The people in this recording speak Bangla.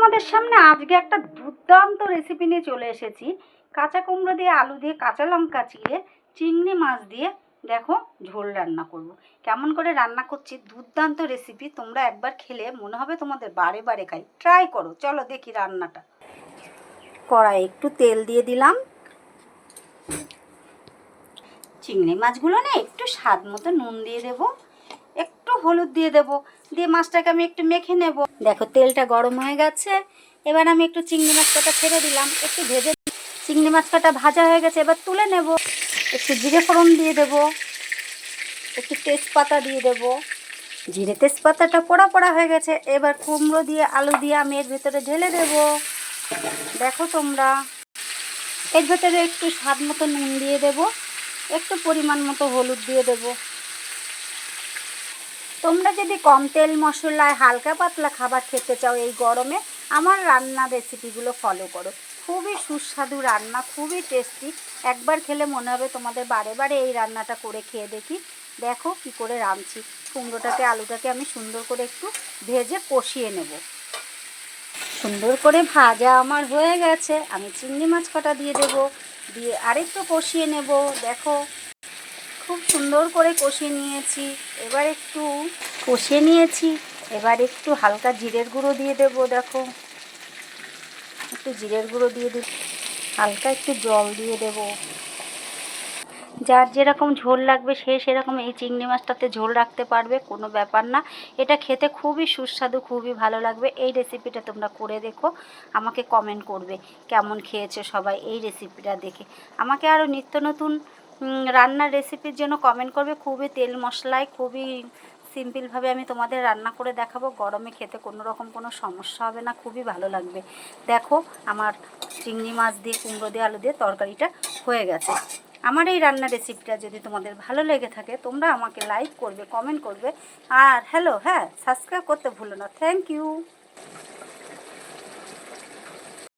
তোমাদের সামনে আজকে একটা দুর্দান্ত রেসিপি নিয়ে চলে এসেছি। কাঁচা কুমড়ো দিয়ে আলু দিয়ে কাঁচা লঙ্কা চিড়ে, চিংড়ি মাছ দিয়ে দেখো ঝোল রান্না করব। কেমন করে রান্না করছি দুর্দান্ত রেসিপি তোমরা একবার খেলে মনে হবে তোমাদের বারে বারে খাই। ট্রাই করো, চলো দেখি রান্নাটা। কড়াই একটু তেল দিয়ে দিলাম। চিংড়ি মাছগুলো না একটু স্বাদ মতো নুন দিয়ে দেবো। হলুদ দিয়ে দেবো। দিয়ে মাছটাকে আমি একটু মেখে নেব। দেখো, তেলটা গরম হয়ে গেছে। এবার আমি একটু চিংড়ি মাছ ছেড়ে দিলাম। একটু ভেজে চিংড়ি মাছ কাটা ভাজা হয়ে গেছে, এবার তুলে নেব। একটু জিরে ফোড়ন দিয়ে দেব। একটু তেজপাতা দিয়ে দেব। জিরে তেজপাতাটা পোড়া পোড়া হয়ে গেছে। এবার কুমড়ো দিয়ে, আলু দিয়ে আমি এর ভেতরে ঢেলে দেব। দেখো তোমরা। এর ভেতরে একটু স্বাদ মতো নুন দিয়ে দেব। একটু পরিমাণ মতো হলুদ দিয়ে দেবো। তোমরা যদি কম তেল মশলায় হালকা পাতলা খাবার খেতে চাও এই গরমে, আমার রান্না রেসিপিগুলো ফলো করো। খুবই সুস্বাদু রান্না, খুবই টেস্টি একবার খেলে মনে হবে তোমাদের বারে বারে এই রান্নাটা করে খেয়ে দেখি। দেখো কি করে রাঁধছি। কুমড়োটাকে, আলুটাকে আমি সুন্দর করে একটু ভেজে কষিয়ে নেব। সুন্দর করে ভাজা আমার হয়ে গেছে। আমি চিংড়ি মাছ কটা দিয়ে দেব, দিয়ে আরেকটু কষিয়ে নেব। দেখো, খুব সুন্দর করে কষিয়ে নিয়েছি। এবার একটু কষিয়ে নিয়েছি। এবার একটু হালকা জিরের গুঁড়ো দিয়ে দেব, দেখো। একটু জিরের গুঁড়ো দিয়ে দিই। হালকা একটু জল দিয়ে দেব। যার যেরকম ঝোল লাগবে, সে সেরকম এই চিংড়ি মাছটাতে ঝোল রাখতে পারবে, কোনো ব্যাপার না। এটা খেতে খুবই সুস্বাদু, খুবই ভালো লাগবে। এই রেসিপিটা তোমরা করে দেখো, আমাকে কমেন্ট করবে, কেমন খেয়েছো সবাই এই রেসিপিটা দেখে। আমাকে আরও নিত্য নতুন রান্নার রেসিপির জন্য কমেন্ট করবে। খুবই তেল মশলায়, খুবই সিম্পলভাবে আমি তোমাদের রান্না করে দেখাবো। গরমে খেতে কোনো রকম কোনো সমস্যা হবে না, খুবই ভালো লাগবে। দেখো, আমার চিংড়ি মাছ দিয়ে, কুমড়ো দিয়ে, আলু দিয়ে তরকারিটা হয়ে গেছে। আমার এই রান্নার রেসিপিটা যদি তোমাদের ভালো লেগে থাকে, তোমরা আমাকে লাইক করবে কমেন্ট করবে। আর হ্যালো হ্যাঁ সাবস্ক্রাইব করতে ভুলো না। Thank you